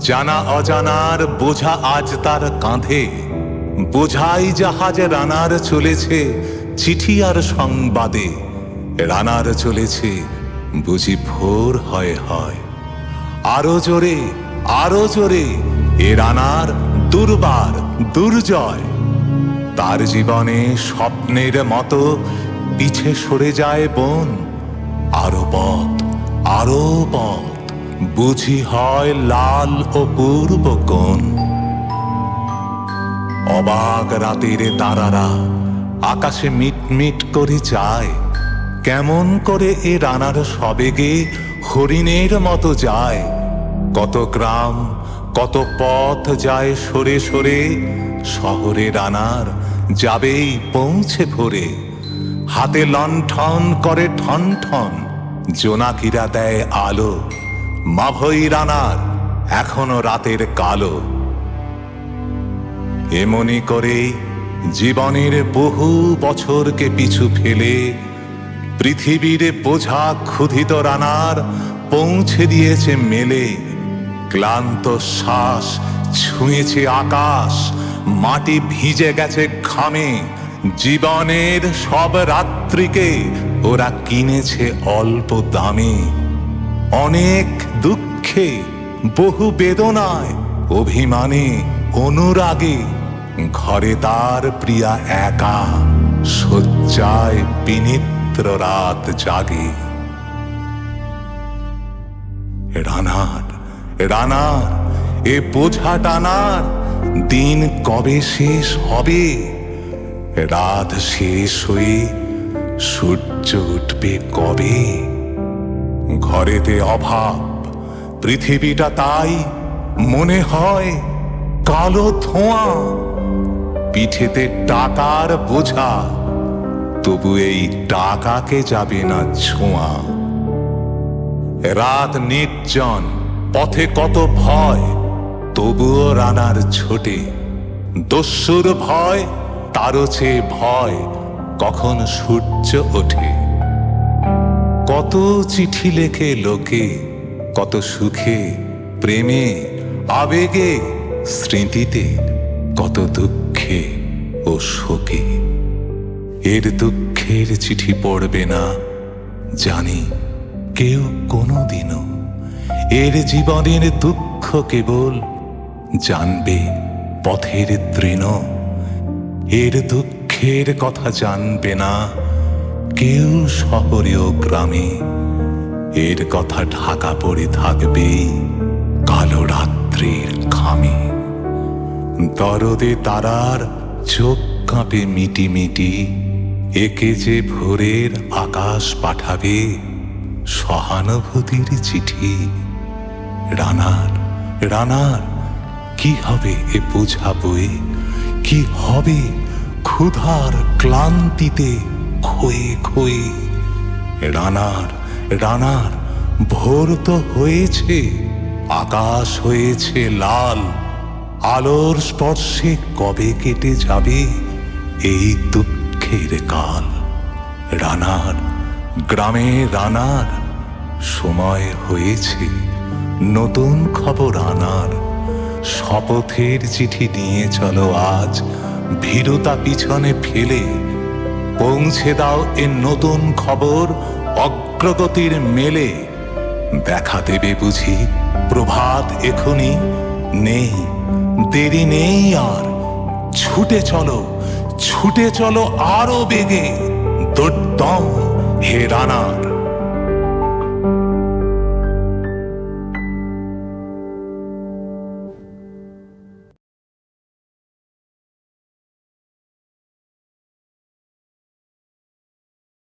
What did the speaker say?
জানা অজানার, বোঝা আজ তার কাঁধে। বোঝাই জাহাজ রানার চলেছে, চিঠি আর সংবাদে। রানার চলেছে, বুঝি ভোর হয় হয়। আরও জোরে আরও জোরে, এ রানার দুর্বার, দুর্জয়। তার জীবনে স্বপ্নের মতো পিছে সরে যায় বন, আরও পথ আরও পথ। বুঝি হয় লাল ও পূর্ব কোণ। অবাক রাতের তারারা আকাশে মিটমিট করে যায়। কেমন করে এ রানার সবেগে হরিণের মতো যায়। কত গ্রাম, কত পথ যায় সরে সরে, শহরে রানার যাবেই পৌঁছে ভোরে। হাতে লণ্ঠন করে ঠন ঠন, জোনাকিরা দেয় আলো। মাভই রানার, এখনও রাতের কালো। এমনি করে জীবনের বহু বছরকে পিছু ফেলে পৃথিবীর বোঝা ক্ষুধিত রানার পৌঁছে দিয়েছে মেলে। ক্লান্ত শ্বাস ছুঁয়েছে আকাশ, মাটি ভিজে গেছে ঘামে। জীবনের সব রাত্রিকে ওরা কিনেছে অল্প দামে। অনেক দুঃখে, বহু বেদনায়, অভিমানে, অনুরাগে, ঘরে তার প্রিয়া একা, শয্যায় বিনিত্র রাত জাগে। রানার রানার, এ বোঝা টানার, দিন কবে শেষ হবে? রাত শেষ হয়ে সূর্য উঠবে কবে? ঘরেতে অভাব, পৃথিবীটা তাই মনে হয় কালো ধোঁয়া। পিঠেতে টাকার বোঝা, তবু এই টাকাকে যাবে না ছোঁয়া। রাত নির্জন, পথে কত ভয়, তবুও রানার ছোটে। দস্যুর ভয়, তারও চেয়ে ভয়, কখন সূর্য ওঠে। কত চিঠি লেখে লোকে, কত সুখে, প্রেমে, আবেগে, স্মৃতিতে, কত দুঃখে ও শোকে। এর দুঃখের চিঠি পড়বে না, জানি কেউ কোনোদিনও। এর জীবনের দুঃখ কেবল জানবে পথের তৃণ। এর দুঃখের কথা জানবে না কেউ শহরে ও গ্রামে এর কথা ঢাকা পড়ে থাকবে কালো রাত্রির খামে দরদে তারার চোখ কাঁপে মিটি মিটি, একে যে ভোরের আকাশ পাঠাবে সহানুভূতির চিঠি। রানার রানার, কি হবে এ বোঝা বয়ে কি হবে ক্ষুধার ক্লান্তিতে? খয়ে খয়ে রানার রানার, ভোর তো হয়েছে, আকাশ হয়েছে লাল। আলোর স্পর্শে কবে কেটে যাবে এই দুঃখের কাল? রানার, গ্রামে রানার, সময় হয়েছে, নতুন খবর আনার। শপথের চিঠি নিয়ে চলো আজ, ভীরতা পিছনে ফেলে পৌঁছে দাও এ নতুন খবর, অগ্রগতির মেলে। দেখা দেবে বুঝি, প্রভাত এখনি। নেই, দেরি নেই আর। ছুটে চলো ছুটে চলো আরও বেগে। দুর্দম হে রানার।